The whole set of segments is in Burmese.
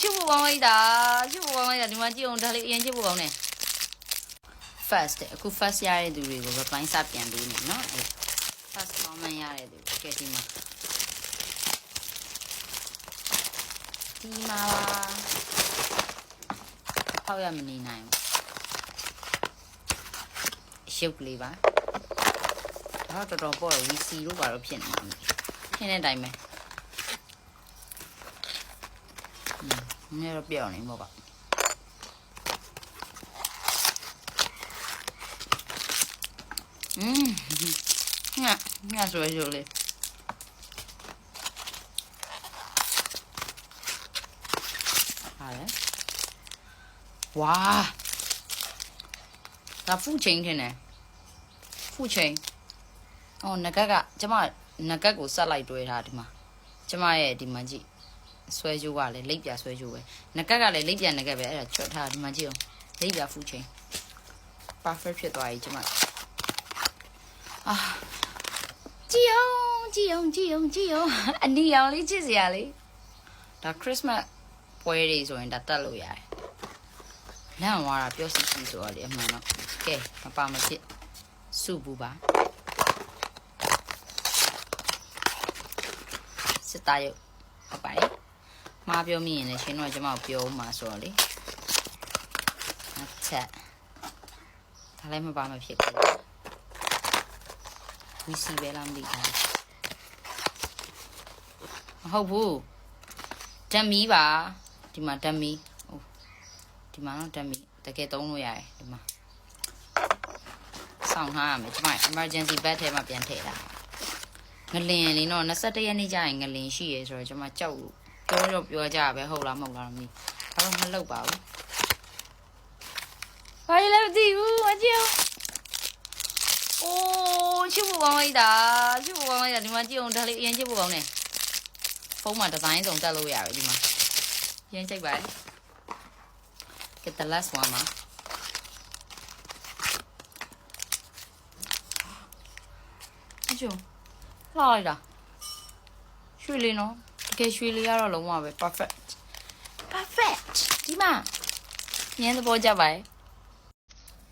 ရှုပ်ဖို့ကောင်းလိုက်တာရှုပ်ဖို့ကောင်းလိုက်တာဒီမှာကြည့်အောင်ဒါလေးအရင်ကြည့်ဖို့ကောင်းတယ် first အခု first ရတဲ့သူတွေကို reply စပြန်ပေးမယ်နော်အဲ့ first comment ရတဲ့သူကဲဒီမှာဒီမှာပါဟောက်ရမနေနိုင်ဘူးရုပ်လေးပါဒါတော့တော်တော်ပေါ့ VC လို့ပါတော့ဖြစ်နေတယ်ဖြစ်တဲ့အတိုင်းပဲ နည်းတော့ပြောင်းနေမို့ပါอืมညညဆိုရလို့လေဟာလေဝါဒါဖူးချင်းထင်တယ်ဖူးချင်းအော်ငကက်ကကျမငကက်ကိုဆက်လိုက်တွဲထားဒီမှာကျမရဲ့ဒီမှာကြည့် ဆွဲကြိုးကလည်းလိပ်ပြဆွဲကြိုးပဲငကက်ကလည်းလိပ်ပြငကက်ပဲအဲ့ဒါချွတ်ထားဒီမှာကြည့်အောင်လိပ်ပြဖူးချင်း perfect ဖြစ်သွားပြီကျမအာကြည့်အောင်ကြည့်အောင်ကြည့်အောင်ကြည့်အောင်အနီအောင်လေးချစ်စရာလေးဒါ Christmas ပွဲတွေဆိုရင်ဒါတက်လို့ရတယ်လန့်သွားတာပြောစီစီဆိုတော့လေအမှန်တော့ကဲမပါမဖြစ်စုဘူးပါစစ်သားရုပ်ဟုတ်ပါတယ် မှားပြောမိရင်လည်းရှင်တို့ကကျမကိုပြောဦးမှာဆိုတော့လေအချက်ဒါလည်းမပါမဖြစ်ဘူးဝီစီပဲလားမသိဘူးမဟုတ်ဘူးဓမီပါဒီမှာဓမီဟိုဒီမှာတော့ဓမီတကယ်သုံးလို့ရတယ်ဒီမှာစောင့်ထားရမယ်ကျမ emergency bag ထဲမှာပြန်ထည့်တာငလင်လေးတော့21ရက်နေ့ကျရင်ငလင်ရှိရဲဆိုတော့ကျမကြောက်လို့ ပြောတော့ပြောကြပဲဟုတ်လားမဟုတ်လားမသိဘူးဘာလို့မလုပ်ပါဘူးဘာလဲမသိဘူးမကြည့်အောင်အိုးချစ်ဖို့ကောင်းလိုက်တာချစ်ဖို့ကောင်းလိုက်တာဒီမှာကြည့်အောင်ဒါလေးအရင်ချစ်ဖို့ကောင်းတယ်ဖုန်းမှာဒီဇိုင်းစုံတက်လို့ရတယ်ဒီမှာရင်းကြိုက်ပါတယ် get the last one မှာအကျိုးလှလိုက်တာရွှေလေးနော်တ ကယ်ရွှေလေးကတော့လုံးဝပဲ perfect perfect ဒီမှာညင်းသဘောကျပါရဲ့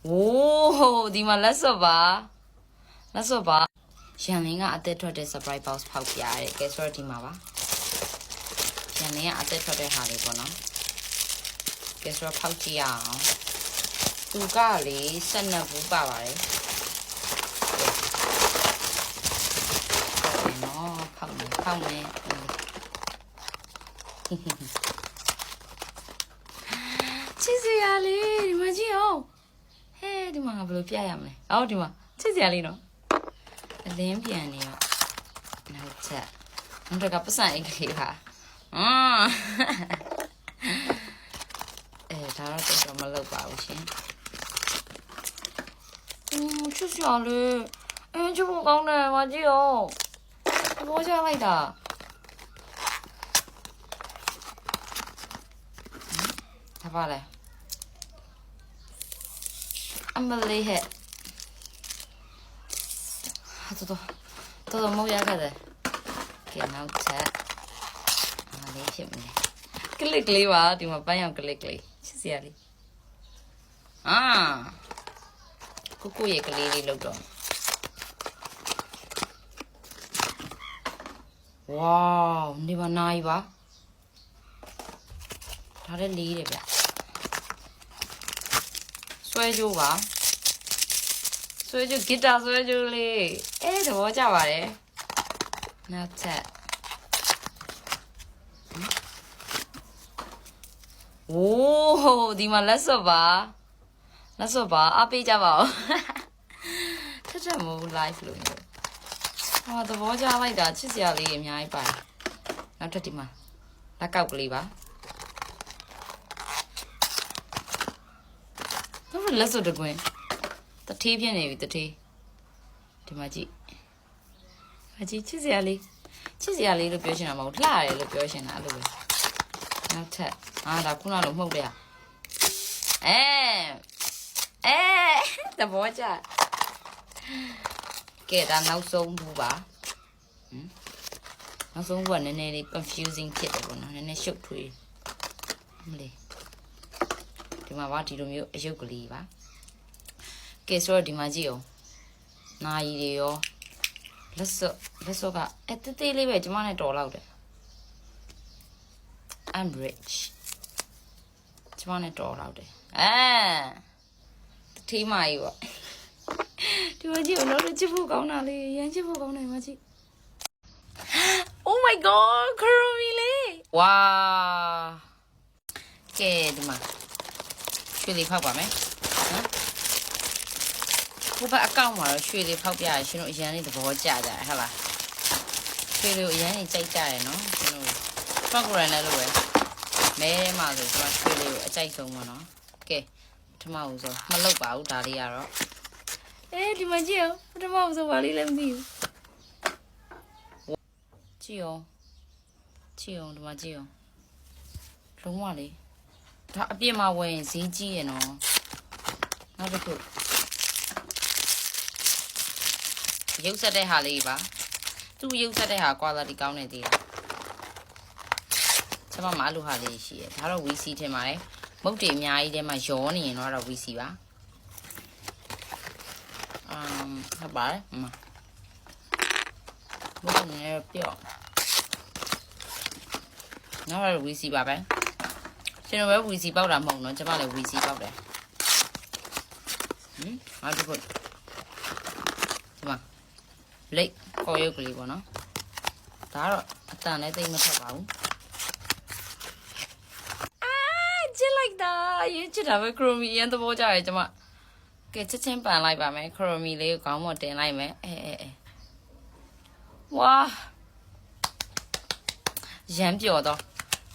โอ้ဒီမှာလက်စော့ပါလက်စော့ပါရန်လင်းကအသက်ထွက်တဲ့ surprise box ဖောက်ပြရတယ်ကဲဆိုတော့ဒီမှာပါရန်လင်းကအသက်ထွက်တဲ့ဟာလေးပေါ့နော်ကဲဆိုတော့ဖောက်ကြည့်ရအောင်သူကလေ12ဘူးပါပါတယ်ကဲနော်ဖောက်မယ်ဖောက်မယ် ချစ်စရာလေးဒီမှာကြည့်အောင်ဟဲဒီမှာငါဘယ်လိုပြရမလဲအော်ဒီမှာချစ်စရာလေးနော်အလင်းပြန်နေတော့နောက်ချက်နောက်တော့ကပတ်စံအိတ်ကလေးပါအာအဲဒါတော့တော်တော်မလုပ်ပါဘူးရှင်อืมချစ်စရာလေးအင်းချစ်ဖို့ကောင်းတယ်မကြည့်အောင်ဘောချလိုက်တာ ဒါပါလေအမလေးဟဲ့ဟာတော်တော်တော်တော်မဟုတ်ရခဲ့တယ်ကဲနောက်ချက်အမလေးဖြစ်မလဲကလစ်လေးပါဒီမှာပန်းရောင်ကလစ်လေးချစ်စရာလေးအာကိုကိုရဲ့ကလေးလေးလောက်တော့ဝေါနေပါနိုင်ပါဒါလည်းလေးတယ်ဗျ ဆွဲကြိုးပါဆွဲကြိုးဂီတာဆွဲကြိုးလေးအဲသဘောကျပါတယ်နောက်ချက်โอ้ဒီမှာလက်စော့ပါလက်စော့ပါအားပေးကြပါဦးထက်ထက်မို့ live လို့မျိုးဟာသဘောကျလိုက်တာချစ်စရာလေးအများကြီးပါတယ်နောက်ထပ်ဒီမှာလက်ကောက်ကလေးပါ တော့လက်စော့တကွင်းတထေးဖြစ်နေပြီတထေးဒီမှာကြည့်အကြည့်ချစ်စရာလေးချစ်စရာလေးလို့ပြောချင်တာမဟုတ်လှရတယ်လို့ပြောချင်တာအဲ့လိုပဲနောက်ထပ်အာဒါခုနလိုမှုတ်တယ်အဲအဲသဘောကျကဲဒါနောက်ဆုံးဘူးပါဟမ်နောက်ဆုံးဘူးကနည်းနည်းလေး confusing ဖြစ်တယ်ပေါ့နော်နည်းနည်းရှုပ်ထွေးမလေး ဒီမှာပါဒီလိုမျိုးအယုတ်ကလေးပါကဲဆိုတော့ဒီမှာကြည့်အောင်နာရီတွေရောလက်စော့လက်စော့ကအဲတေးသေးလေးပဲကျမနဲ့တော်လောက်တယ် I'm rich ကျမနဲ့တော်လောက်တယ်အဲတထေးမကြီးပေါ့ဒီမှာကြည့်အောင်တော့ချစ်ဖို့ကောင်းတာလေးရမ်းချစ်ဖို့ကောင်းတယ်မကြည့် Oh my god ခရိုမီလေးဝါကဲဒီမှာ ရွှေလေးဖောက်ပါမယ်နော်ဘုဘအကောင့်မှာတော့ရွှေလေးဖောက်ပြရရှင်တို့အရန်လေးသဘောကျကြတယ်ဟုတ်လားရွှေလေးကိုအရန်လေးကြိုက်ကြတယ်နော်ရှင်တို့ဖောက်ကြရလည်းလို့ပဲမဲထဲမှာဆိုကျွန်တော်ရွှေလေးကိုအကြိုက်ဆုံးပါနော်ကဲပထမဦးဆုံးမလုပ်ပါဘူးဒါလေးကတော့အေးဒီမှာကြည့်အောင်ပထမဦးဆုံးပါလေးလည်းမသိဘူးကြည့်အောင်ကြည့်အောင်ဒီမှာကြည့်အောင်လုံးဝလေ ဒါအပြစ်မှာဝင်ရင်ဈေးကြီးရနော်နောက်တစ်ခုရုပ်ဆက်တဲ့ဟာလေးပါသူ့ရုပ်ဆက်တဲ့ဟာ quality ကောင်းနေသေးတာကျွန်မမအလိုဟာလေးရှိရဒါတော့ VC ထင်ပါတယ်မုတ်တွေအများကြီးထဲမှာရောနေရင်တော့ VC ပါအမ်ဟုတ်ပါတယ်အမဘုရားနဲ့ပြော့နောက်ရဝီစီပါပဲ ကျွန်တော်ပဲဝီစီပေါက်တာမဟုတ်နော်ကျမလည်းဝီစီပေါက်တယ်ဟင်အားတစ်ခုဒီမှာလိတ်ခေါ်ရုပ်ကလေးပေါ့နော်ဒါကတော့အတန်လည်းသိမ့်မထက်ပါဘူးအာချစ်လိုက်တာရေးချစ်တာပဲခရိုမီအရင်သဘောကျတယ်ကျမကဲချက်ချင်းပန်လိုက်ပါမယ်ခရိုမီလေးကိုခေါင်းပေါ်တင်လိုက်မယ်အဲအဲအဲဝါရမ်းပြော်တော့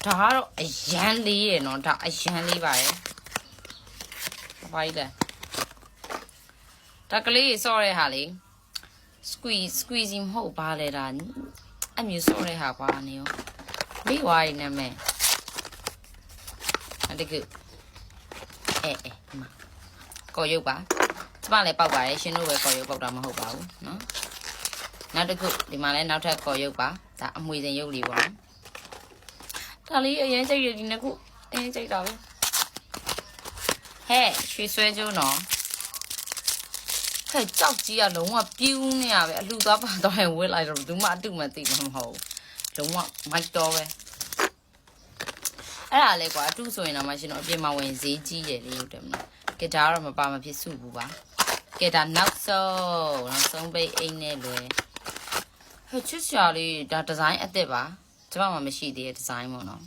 ဒါကတော့အရန်လေးရယ်နော်ဒါအရန်လေးပါရဲ့ဘာကြီးလဲဒါကလေးစော့တဲ့ဟာလေး squeeze squeezing မဟုတ်ပါလေဒါအမျိုးစော့တဲ့ဟာကွာနေရောလေးဝါးရနေမယ်အဲ့ဒါကအဲအဲဒီမှာကော်ရုပ်ပါကျမလည်းပောက်ပါရဲ့ရှင်တို့ပဲကော်ရုပ်ပောက်တာမဟုတ်ပါဘူးနော်နောက်တစ်ခုဒီမှာလည်းနောက်ထပ်ခေါ်ရုပ်ပါဒါအမွေစင်ရုပ်လေးပေါ့နော် ဒါလေးအရင်ကြိုက်ရဒီနှစ်ခုအရင်ကြိုက်တာပဲဟဲ့ရွှေဆွဲကျိုးနော်ဟဲ့ကြောက်ကြီးကလုံးဝပြူးနေရပဲအလှသွားပါတော့ရင်ဝစ်လိုက်တော့ဘူးမှအတုမှသိမှာမဟုတ်လုံးဝမိုက်တော့ပဲအဲ့ဒါလေကွာအတုဆိုရင်တော့မှရှင်တို့အပြင်မှာဝင်ဈေးကြီးတယ်လေဟုတ်တယ်မလားကဲဒါကတော့မပါမဖြစ်စုဘူးပါကဲဒါနောက်ဆုံးနောက်ဆုံးပိတ်အိမ်နဲ့လွယ်ဟဲ့ချစ်စရာလေးဒါဒီဇိုင်းအစ်စ်ပါ ကျမမှမရှိသေးတဲ့ဒီဇိုင်းပေါ့နော်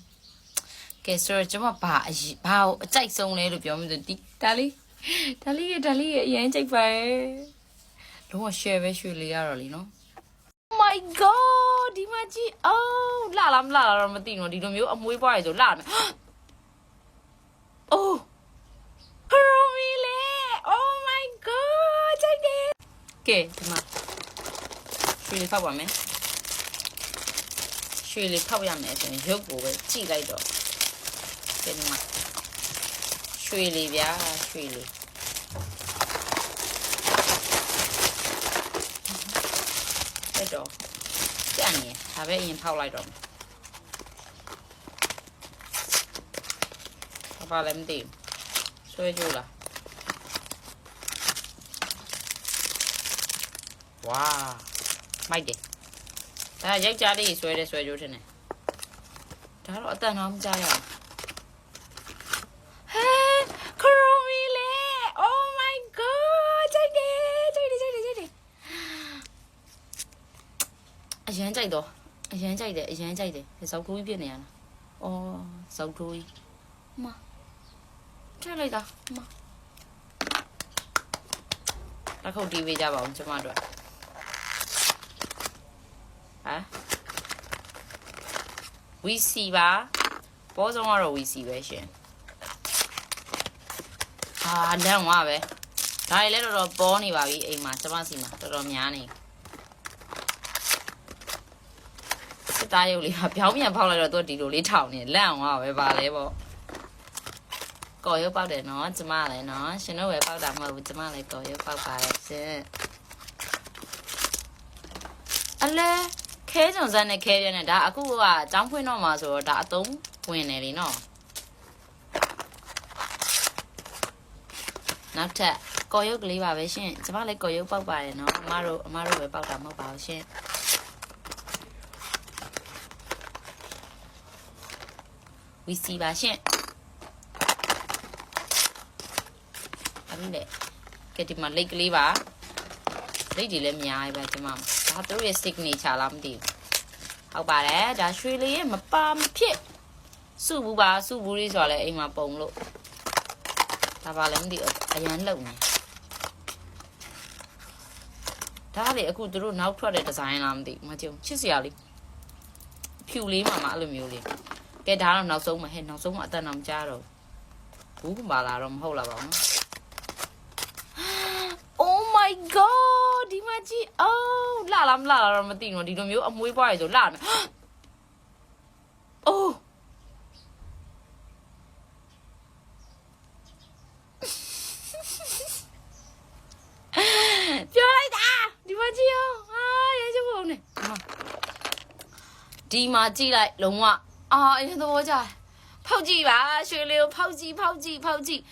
ကဲဆိုတော့ကျမဘာအရင်ဘာကိုအကြိုက်ဆုံးလဲလို့ပြောမှဆိုဒီဒါလေးဒါလေးရဒါလေးရအရင်ကြိုက်ပါရဲ့လုံးဝ share ပဲရွှေလေးရတော့လीနော် Oh my god ဒီမကြီးအော်လာလားမလာလားတော့မသိဘူးဒီလိုမျိုးအမွေးပွားရဆိုလာမယ် Oh ခရိုမီလေ Oh my god ကြိုက်တယ်ကဲဒီမှာရွှေလေးဖောက်ပါမယ် ရွှေလေးဖောက်ရမယ်ဆိုရင်ရုပ်ကိုပဲကြည့်လိုက်တော့ဒီမှာရွှေလေးဗျာရွှေလေးအဲ့တော့ကြံ့နေဒါပဲအရင်ဖောက်လိုက်တော့မယ်ဘာပါလဲမသိဘူးဆွဲကြိုးလားဝါမိုက်တယ် ဒါယောက်ျားလေးဆွဲတယ်ဆွဲကြိုးထင်တယ်ဒါတော့အတန်တော့မကြရဘူးဟဲခရိုမီလေ Oh my god ကြိုက်တယ်ကြိုက်တယ်ကြိုက်တယ်ကြိုက်တယ်အရန်ကြိုက်တော့အရန်ကြိုက်တယ်အရန်ကြိုက်တယ်ဇောက်ထိုးကြီးပြစ်နေရလားအော်ဇောက်ထိုးကြီးမထည့်လိုက်တာမတစ်ခုတီးပေးကြပါဦးကျမတို့ ဟမ်ဝီစီပါပေါ်ဆုံးကတော့ဝီစီပဲရှင်ဟာလမ်းဝပဲဒါတွေလည်းတော်တော်ပေါ်နေပါပြီအိမ်မှာကျမစီမှာတော်တော်များနေစစ်သားရုပ်လေးကပြောင်းပြန်ဖောက်လိုက်တော့သူကဒီလိုလေးထောင်နေလန့်ဝပဲပါလဲပေါ့ကော်ရုပ်ပေါက်တယ်နော်ကျမလည်းနော်ရှင်တို့ပဲပေါက်တာမဟုတ်ဘူးကျမလည်းကော်ရုပ်ပေါက်ပါရဲ့ရှင်အလဲ ခဲကြုံစမ်းနဲ့ခဲရတဲ့ဒါအခုကចောင်းဖွင့်တော့မှာဆိုတော့ဒါအသုံးဝင်နေလीနော်နောက်ထပ်ကော်ရုပ်ကလေးပါပဲရှင်ကျမလည်းကော်ရုပ်ပေါက်ပါတယ်နော်အမတို့အမတို့ပဲပေါက်တာမဟုတ်ပါဘူးရှင်ဝီစီပါရှင်အဲ့ဒီလေကဲဒီမှာလိတ်ကလေးပါ လိတ်တွေလည်းအများကြီးပဲကျမဒါသူတို့ရဲ့ signature လားမသိဘူးဟုတ်ပါတယ်ဒါရွှေလေးရဲ့မပါမဖြစ်စုဘူးပါစုဘူးလေးဆိုတာလည်းအိမ်မှာပုံလို့ဒါပါလည်းမသိဘူးအရန်လုံနေဒါလေအခုသူတို့နောက်ထွက်တဲ့ဒီဇိုင်းလားမသိဘူးမကြည့်ဘူးချစ်စရာလေးဖြူလေးမှမှအဲ့လိုမျိုးလေးကဲဒါတော့နောက်ဆုံးမဟဲ့နောက်ဆုံးမအသက်တော့မကြတော့ဘူးဘူးပါလာတော့မဟုတ်လားပါဘူး Oh my god ဒီမကြီးအော်လာလားမလာလားတော့မသိဘူးဒီလိုမျိုးအမွေးပွားရဆိုလာမယ် Oh ပြောလိုက်တာဒီမကြီးအောင်ဟာရဲချဖို့နေဒီမှာကြည့်လိုက်လုံးဝအာအရင်သဘောကျတယ်ဖောက်ကြည့်ပါရွှေလေးကိုဖောက်ကြည့်ဖောက်ကြည့်ဖောက်ကြည့်